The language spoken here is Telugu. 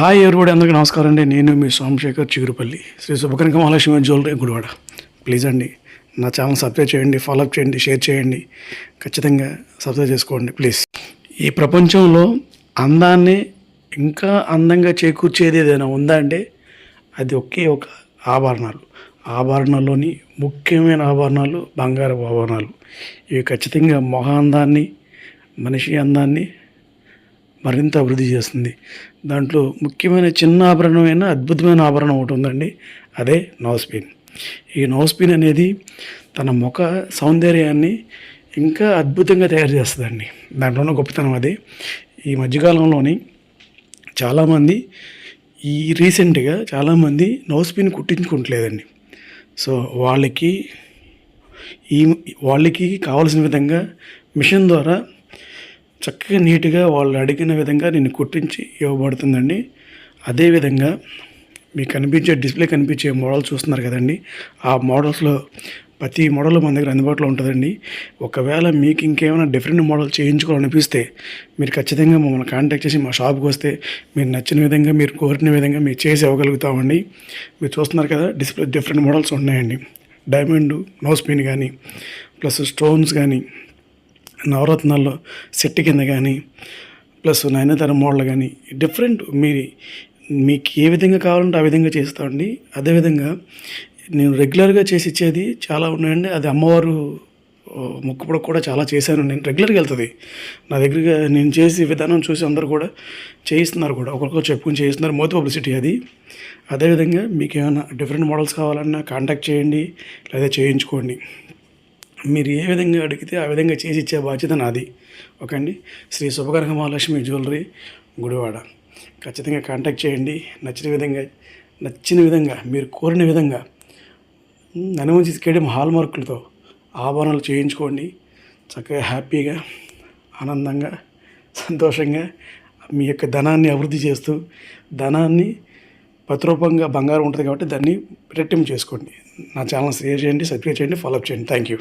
హాయ్ ఎవరిబడి అందరికీ నమస్కారం అండి. నేను మీ సోమశేఖర్ చిగురుపల్లి. శ్రీ శుభకనక మహాలక్ష్మి జ్యువెలరీ గుడివాడ. ప్లీజ్ అండి నా ఛానల్ సబ్స్క్రైబ్ చేయండి ఫాలోఅప్ చేయండి షేర్ చేయండి. ఖచ్చితంగా సబ్స్క్రైబ్ చేసుకోండి ప్లీజ్ ఈ ప్రపంచంలో అందాన్ని ఇంకా అందంగా చేకూర్చేది ఏదైనా ఉందా అంటే అది ఒకే ఒక ఆభరణాలు. ఆభరణాల్లోని ముఖ్యమైన ఆభరణాలు బంగారు ఆభరణాలు. ఇవి ఖచ్చితంగా మొహ అందాన్ని మనిషి అందాన్ని మరింత అభివృద్ధి చేస్తుంది. దాంట్లో ముఖ్యమైన చిన్న ఆభరణమైన అద్భుతమైన ఆభరణం ఒకటి ఉందండి. అదే నౌస్పిన్ ఈ నోస్పిన్ అనేది తన ముఖ సౌందర్యాన్ని ఇంకా అద్భుతంగా తయారు చేస్తుందండి. దాంట్లో ఉన్న గొప్పతనం అదే. ఈ మధ్యకాలంలోని చాలామంది ఈ రీసెంట్గా చాలామంది నోస్ కుట్టించుకుంటలేదండి. కుట్టించుకోవట్లేదండి సో వాళ్ళకి ఈ వాళ్ళకి కావాల్సిన విధంగా మిషన్ ద్వారా చక్కగా నీట్గా వాళ్ళు అడిగిన విధంగా నేను కుట్టించి ఇవ్వబడుతుందండి. అదేవిధంగా మీకు కనిపించే డిస్ప్లే కనిపించే మోడల్ చూస్తున్నారు కదండి. ఆ మోడల్స్లో ప్రతి మోడల్ మన దగ్గర అందుబాటులో ఉంటుందండి. ఒకవేళ మీకు ఇంకేమైనా డిఫరెంట్ మోడల్ చేయించుకోవాలనిపిస్తే మీరు ఖచ్చితంగా మమ్మల్ని కాంటాక్ట్ చేసి మా షాప్కి వస్తే మీరు నచ్చిన విధంగా మీరు కోరిన విధంగా మీరు చేసి ఇవ్వగలుగుతామండి. మీరు చూస్తున్నారు కదా డిస్ప్లే డిఫరెంట్ మోడల్స్ ఉన్నాయండి. డైమండ్ నో స్పిన్ కానీ ప్లస్ స్టోన్స్ కానీ నవరత్నాల్లో సెట్ కింద కానీ ప్లస్ నయనతార మోడల్ కానీ డిఫరెంట్ మీరు మీకు ఏ విధంగా కావాలంటే ఆ విధంగా చేస్తామండి అదేవిధంగా నేను రెగ్యులర్గా చేసి ఇచ్చేది చాలా ఉన్నాయండి. అది అమ్మవారు మొక్కుపడ కూడా చాలా చేశాను. నేను రెగ్యులర్గా వెళ్తుంది. నా దగ్గరగా నేను చేసే విధానం చూసి అందరూ కూడా చేయిస్తున్నారు కూడా. ఒకరికొకరు చెప్పుకుని చేయిస్తున్నారు. మోతి పబ్లిసిటీ అది. అదేవిధంగా మీకు ఏమైనా డిఫరెంట్ మోడల్స్ కావాలన్నా కాంటాక్ట్ చేయండి లేదా చేయించుకోండి. మీరు ఏ విధంగా అడిగితే ఆ విధంగా చేసి ఇచ్చే బాధ్యత నాది. ఓకే అండి శ్రీ శుభకనక మహాలక్ష్మి జ్యువెలరీ గుడివాడ. ఖచ్చితంగా కాంటాక్ట్ చేయండి. నచ్చిన విధంగా నచ్చిన విధంగా మీరు కోరిన విధంగా ననుమంచి తీసుకెళ్ళి హాల్ మార్కులతో ఆభరణాలు చేయించుకోండి. చక్కగా హ్యాపీగా ఆనందంగా సంతోషంగా మీ యొక్క ధనాన్ని అభివృద్ధి చేస్తూ ధనాన్ని పతిరూపంగా బంగారం ఉంటుంది కాబట్టి దాన్ని రెట్టింపు చేసుకోండి. నా ఛానల్ షేర్ చేయండి సబ్స్క్రైబ్ చేయండి ఫాలోఅప్ చేయండి. Thank you